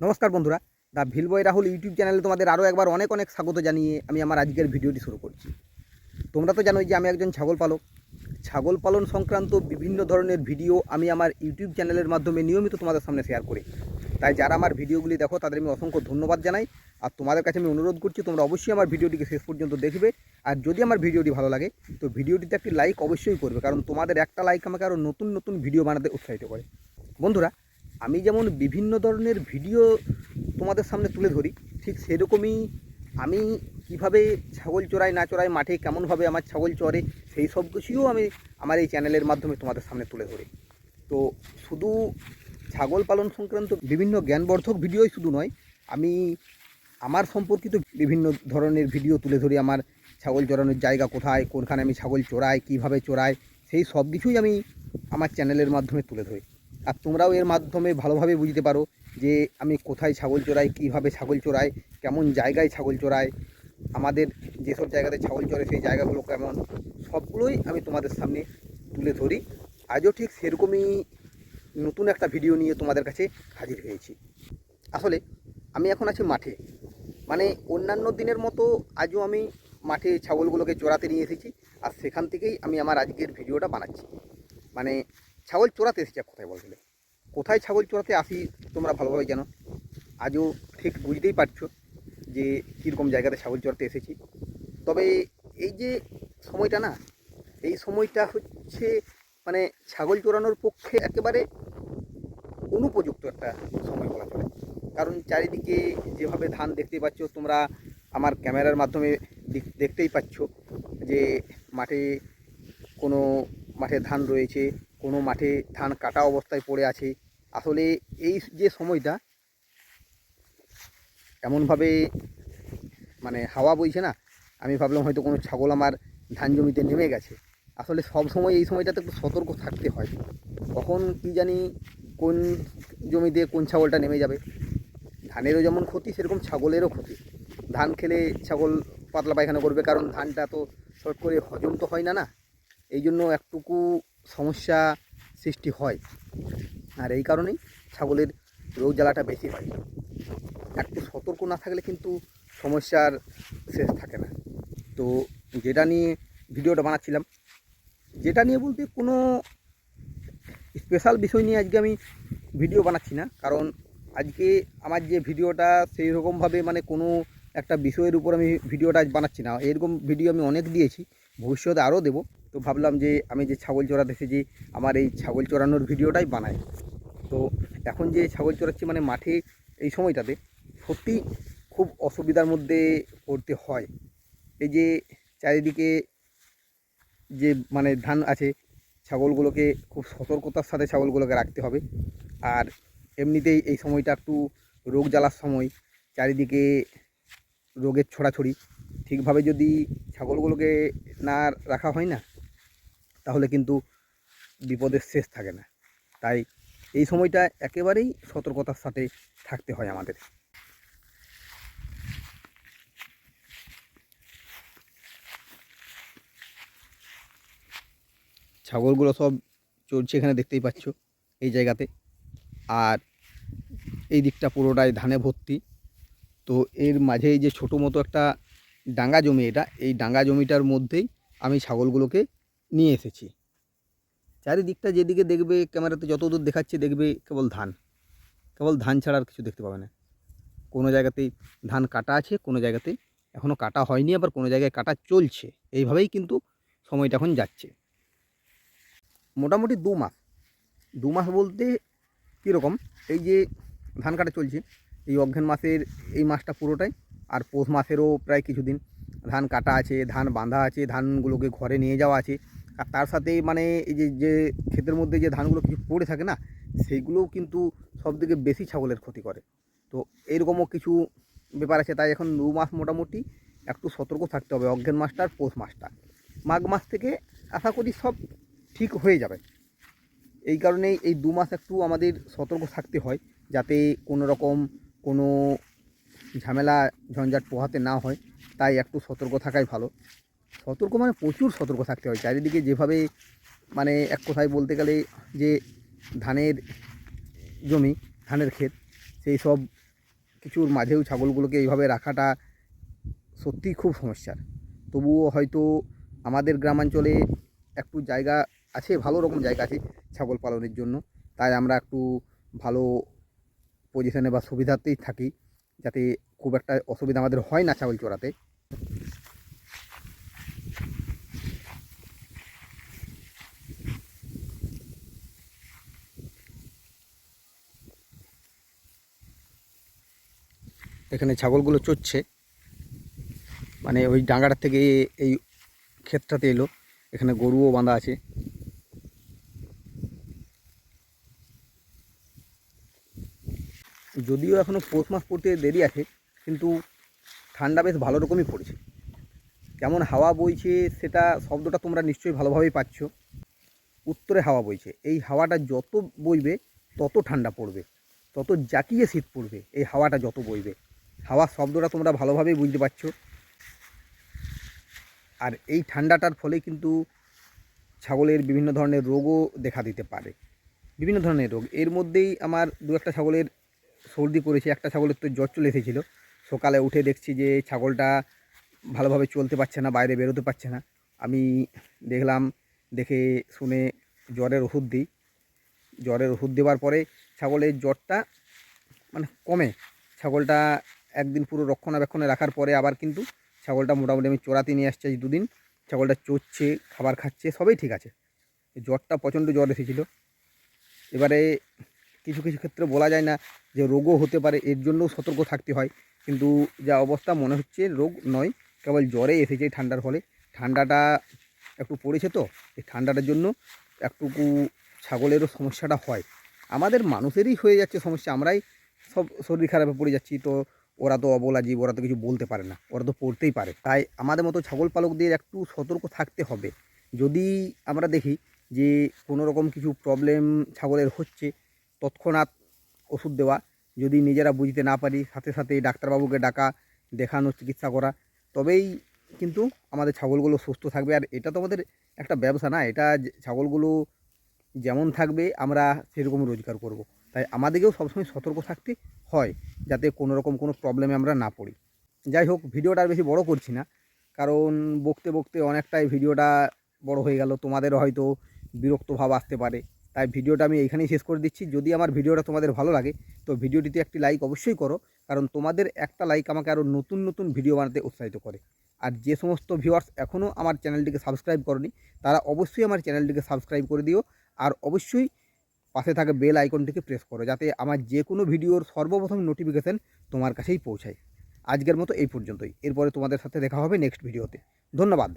নমস্কার বন্ধুরা the ভিলবয় Rahul YouTube চ্যানেলে তোমাদের আরও একবার অনেক অনেক স্বাগত জানিয়ে আমি আমার আজকের ভিডিওটি শুরু করছি। তোমরা তো জানোই যে আমি একজন ছাগল পালক। ছাগল পালন সংক্রান্ত বিভিন্ন ধরনের ভিডিও আমি আমার ইউটিউব চ্যানেলের মাধ্যমে নিয়মিত তোমাদের সামনে শেয়ার করি। তাই যারা আমার ভিডিওগুলি দেখো, তাদের আমি অসংখ্য ধন্যবাদ জানাই। আর তোমাদের কাছে আমি অনুরোধ করছি, তোমরা অবশ্যই আমার ভিডিওটিকে শেষ পর্যন্ত দেখবে। আর যদি আমার ভিডিওটি ভালো লাগে, তো ভিডিওটিতে একটি লাইক অবশ্যই করবে, কারণ তোমাদের একটা লাইক আমাকে আরও নতুন নতুন ভিডিও বানাতে উৎসাহিত করে। বন্ধুরা আমি যেমন বিভিন্ন ধরনের ভিডিও তোমাদের সামনে তুলে ধরি, ঠিক সেরকমই আমি কীভাবে ছাগল চড়াই না চড়াই মাঠে কেমনভাবে আমার ছাগল চড়ে সেই সব কিছুও আমি আমার এই চ্যানেলের মাধ্যমে তোমাদের সামনে তুলে ধরি। তো শুধু ছাগল পালন সংক্রান্ত বিভিন্ন জ্ঞানবর্ধক ভিডিওই শুধু নয়, আমি আমার সম্পর্কিত বিভিন্ন ধরনের ভিডিও তুলে ধরি, আমার ছাগল চড়ানোর জায়গা কোথায়, কোনখানে আমি ছাগল চড়াই, কীভাবে চড়াই, সেই সব কিছুই আমি আমার চ্যানেলের মাধ্যমে তুলে ধরি। আর তোমরাও এর মাধ্যমে ভালোভাবে বুঝতে পারো যে আমি কোথায় ছাগল চড়াই, কীভাবে ছাগল চড়াই, কেমন জায়গায় ছাগল চড়াই, আমাদের যেসব জায়গাতে ছাগল চড়ে সেই জায়গাগুলো কেমন, সবগুলোই আমি তোমাদের সামনে তুলে ধরি। আজও ঠিক সেরকমই নতুন একটা ভিডিও নিয়ে তোমাদের কাছে হাজির হয়েছি। আসলে আমি এখন আছি মাঠে। মানে অন্যান্য দিনের মতো আজও আমি মাঠে ছাগলগুলোকে চড়াতে নিয়ে এসেছি আর সেখান থেকেই আমি আমার আজকের ভিডিওটা বানাচ্ছি। মানে ছাগল চড়াতে এসেছি কথায় বলতে গেলে কোথায় ছাগল চড়াতে আসি তোমরা ভালোভাবে জানো। আজও ঠিক বুঝতেই পারছ যে কীরকম জায়গাতে ছাগল চড়াতে এসেছি। তবে এই যে সময়টা না, এই সময়টা হচ্ছে মানে ছাগল চড়ানোর পক্ষে একেবারে অনুপযুক্ত একটা সময় বলা চলে। কারণ চারিদিকে যেভাবে ধান দেখতে পাচ্ছ তোমরা, আমার ক্যামেরার মাধ্যমে দেখ- দেখতেই পাচ্ছ যে মাঠে কোনো মাঠে ধান রয়েছে কোনো মাঠে ধান কাটা অবস্থায় পড়ে আছে। আসলে এই যে সময়টা, এমনভাবে মানে হাওয়া বইছে না, আমি ভাবলাম হয়তো কোনো ছাগল আমার ধান জমিতে নেমে গেছে। আসলে সব সময় এই সময়টাতে একটু সতর্ক থাকতে হয়। কখন কি জানি কোন জমিতে কোন ছাগলটা নেমে যাবে। ধানেরও যেমন ক্ষতি, সেরকম ছাগলেরও ক্ষতি। ধান খেলে ছাগল পাতলা পায়খানা করবে, কারণ ধানটা তো শর্ট করে হজম তো হয় না না। এই জন্য একটুকু সমস্যা সৃষ্টি হয়। আর এই কারণেই ছাগলের রোগ জ্বালাটা বেশি হয়। একটু সতর্ক না থাকলে কিন্তু সমস্যার শেষ থাকে না। তো যেটা নিয়ে ভিডিওটা বানাচ্ছিলাম, যেটা নিয়ে বলতে কোনো স্পেশাল বিষয় নিয়ে আজকে আমি ভিডিও বানাচ্ছি না। কারণ আজকে আমার যে ভিডিওটা সেই রকমভাবে মানে কোনো একটা বিষয়ের উপর আমি ভিডিওটা আজ বানাচ্ছি না। এরকম ভিডিও আমি অনেক দিয়েছি, ভবিষ্যতে আরও দেবো। তো ভাবলাম যে আমি যে ছাগল চড়াতে এসেছি আমার এই ছাগল চড়ানোর ভিডিওটাই বানাই। তো এখন যে ছাগল চড়াচ্ছি মানে মাঠে, এই সময়টাতে সত্যি খুব অসুবিধার মধ্যে পড়তে হয়। এই যে চারিদিকে যে মানে ধান আছে, ছাগলগুলোকে খুব সতর্কতার সাথে ছাগলগুলোকে রাখতে হবে। আর এমনিতেই এই সময়টা একটু রোগ জ্বালার সময়, চারিদিকে রোগের ছড়াছড়ি। ঠিকভাবে যদি ছাগলগুলোকে না রাখা হয় না তাহলে কিন্তু বিপদের শেষ থাকে না। তাই এই সময়টা একেবারেই সতর্কতার সাথে থাকতে হয় আমাদের। ছাগলগুলো সব চলছে এখানে, দেখতেই পাচ্ছ এই জায়গাতে। আর এই দিকটা পুরোটাই ধানে ভর্তি। তো এর মাঝে যে ছোটো মতো একটা ডাঙ্গা জমি এটা, এই ডাঙ্গা জমিটার মধ্যেই আমি ছাগলগুলোকে নিয়ে এসেছি। চারিদিকটা যেদিকে দেখবে ক্যামেরাতে যত দূর দেখাচ্ছে দেখবে কেবল ধান। কেবল ধান ছাড়া আর কিছু দেখতে পাবে না। কোনো জায়গাতেই ধান কাটা আছে, কোনো জায়গাতেই এখনও কাটা হয়নি, আবার কোনো জায়গায় কাটা চলছে। এইভাবেই কিন্তু সময়টা এখন যাচ্ছে। মোটামুটি দু মাস। দু মাস বলতে কীরকম? এই যে ধান কাটা চলছে, এই অঘ্রান মাসের এই মাসটা পুরোটাই, আর পৌষ মাসেরও প্রায় কিছুদিন ধান কাটা আছে, ধান বাঁধা আছে, ধানগুলোকে ঘরে নিয়ে যাওয়া আছে। আর তার সাথে মানে এই যে যে ক্ষেতের মধ্যে যে ধানগুলো কিছু পড়ে থাকে না, সেইগুলোও কিন্তু সবথেকে বেশি ছাগলের ক্ষতি করে। তো এইরকমও কিছু ব্যাপার আছে। তাই এখন দু মাস মোটামুটি একটু সতর্ক থাকতে হবে। অঘ্রান মাসটা আর পৌষ মাসটা মাঘ মাস থেকে আশা করি সব ঠিক হয়ে যাবে। এই কারণেই এই দু মাস একটু আমাদের সতর্ক থাকতে হয়, যাতে কোনো রকম কোনো ঝামেলা, ঝঞ্ঝাট পোহাতে না হয়। তাই একটু সতর্ক থাকাই ভালো। সতর্ক মানে প্রচুর সতর্ক থাকতে হয়। চারিদিকে যেভাবে মানে এক কথায় বলতে গেলে যে ধানের জমি, ধানের ক্ষেত, সেই সব কিছুর মাঝেও ছাগলগুলোকে এইভাবে রাখাটা সত্যিই খুব সমস্যার। তবুও হয়তো আমাদের গ্রামাঞ্চলে একটু জায়গা আছে, ভালো রকম জায়গা আছে ছাগল পালনের জন্য। তাই আমরা একটু ভালো পজিশনে বা সুবিধাতেই থাকি, যাতে খুব একটা অসুবিধা আমাদের হয় না ছাগল চড়াতে। এখানে ছাগলগুলো চড়ছে। মানে ওই ডাঙ্গাটার থেকে এই ক্ষেতটাতে এলো। এখানে গরুও বাঁধা আছে। যদিও এখনও পৌষ মাস পড়তে দেরি আছে, কিন্তু ঠান্ডা বেশ ভালো রকমই পড়েছে। কেমন হাওয়া বইছে সেটা শব্দটা তোমরা নিশ্চয়ই ভালোভাবেই পাচ্ছ। উত্তরে হাওয়া বইছে। এই হাওয়াটা যত বইবে, তত ঠান্ডা পড়বে। তত জাকিয়ে শীত পড়বে। এই হাওয়াটা যত বইবে। হাওয়ার শব্দটা তোমরা ভালোভাবেই বুঝতে পারছ। আর এই ঠান্ডাটার ফলে কিন্তু ছাগলের বিভিন্ন ধরনের রোগও দেখা দিতে পারে। বিভিন্ন ধরনের রোগ। এর মধ্যেই আমার দু একটা ছাগলের সর্দি পড়েছে একটা ছাগলের তো জ্বর চলে এসেছিল। সকালে উঠে দেখছি যে ছাগলটা ভালোভাবে চলতে পারছে না, বাইরে বেরোতে পারছে না। আমি দেখলাম, দেখে শুনে জ্বরের ওষুধ দিই। জ্বরের ওষুধ দেওয়ার পরে ছাগলের জ্বরটা মানে কমে। ছাগলটা একদিন পুরো রক্ষণাবেক্ষণে রাখার পরে আবার কিন্তু ছাগলটা মোটামুটি আমি চড়াতে নিয়ে আসছি আজ দুদিন। ছাগলটা চড়ছে, খাবার খাচ্ছে, সবই ঠিক আছে। জ্বরটা প্রচণ্ড জ্বর এসেছিল। এবারে কিছু কিছু ক্ষেত্রে বলা যায় না যে রোগও হতে পারে, এর জন্যও সতর্ক থাকতে হয়। কিন্তু যা অবস্থা মনে হচ্ছে, রোগ নয়, কেবল জ্বরে এসেছে ঠান্ডার ফলে। ঠান্ডাটা একটু পড়েছে তো, এই ঠান্ডাটার জন্য একটুকু ছাগলেরও সমস্যাটা হয়। আমাদের মানুষেরই হয়ে যাচ্ছে সমস্যা, আমরাই সব শরীর খারাপে পড়ে যাচ্ছি। তো ওরা তো অবলা জীব, ওরা তো কিছু বলতে পারে না, ওরা তো পড়তেই পারে। তাই আমাদের মতো ছাগল পালকদের একটু সতর্ক থাকতে হবে। যদি আমরা দেখি যে কোনো রকম কিছু প্রবলেম ছাগলের হচ্ছে, তৎক্ষণাৎ ওষুধ দেওয়া, যদি নিজেরা বুঝতে না পারি, সাথে সাথে ডাক্তারবাবুকে ডাকা দেখানো চিকিৎসা করা, তবেই কিন্তু আমাদের ছাগলগুলো সুস্থ থাকবে। আর এটা তো আমাদের একটা ব্যবসা না, এটা ছাগলগুলো যেমন থাকবে, আমরা সেরকম রোজগার করব। তাই আমাদেরকেও সবসময় সতর্ক থাকতে হয় যাতে কোনো রকম কোনো প্রবলেমে আমরা না পড়ি। যাই হোক, ভিডিওটা আর বেশি বড় করছি না। কারণ বকতে বকতে অনেকটাই ভিডিওটা বড় হয়ে গেল। তোমাদের হয়তো বিরক্ত ভাব আসতে পারে। তাই ভিডিওটা আমি এইখানেই শেষ করে দিচ্ছি। যদি আমার ভিডিওটা তোমাদের ভালো লাগে, তো ভিডিওটিতে একটি লাইক অবশ্যই করো। কারণ তোমাদের একটা লাইক আমাকে আরও নতুন নতুন ভিডিও বানাতে উৎসাহিত করে। আর যে সমস্ত ভিউয়ার্স এখনও আমার চ্যানেলটিকে সাবস্ক্রাইব করনি, তারা অবশ্যই আমার চ্যানেলটিকে সাবস্ক্রাইব করে দিও। আর অবশ্যই পাশে থাকা বেল আইকনটিকে প্রেস করো, যাতে আমার যে কোনো ভিডিওর সর্বপ্রথম নোটিফিকেশান তোমার কাছেই পৌঁছায়। আজকের মতো এই পর্যন্তই। এরপরে তোমাদের সাথে দেখা হবে নেক্সট ভিডিওতে ধন্যবাদ।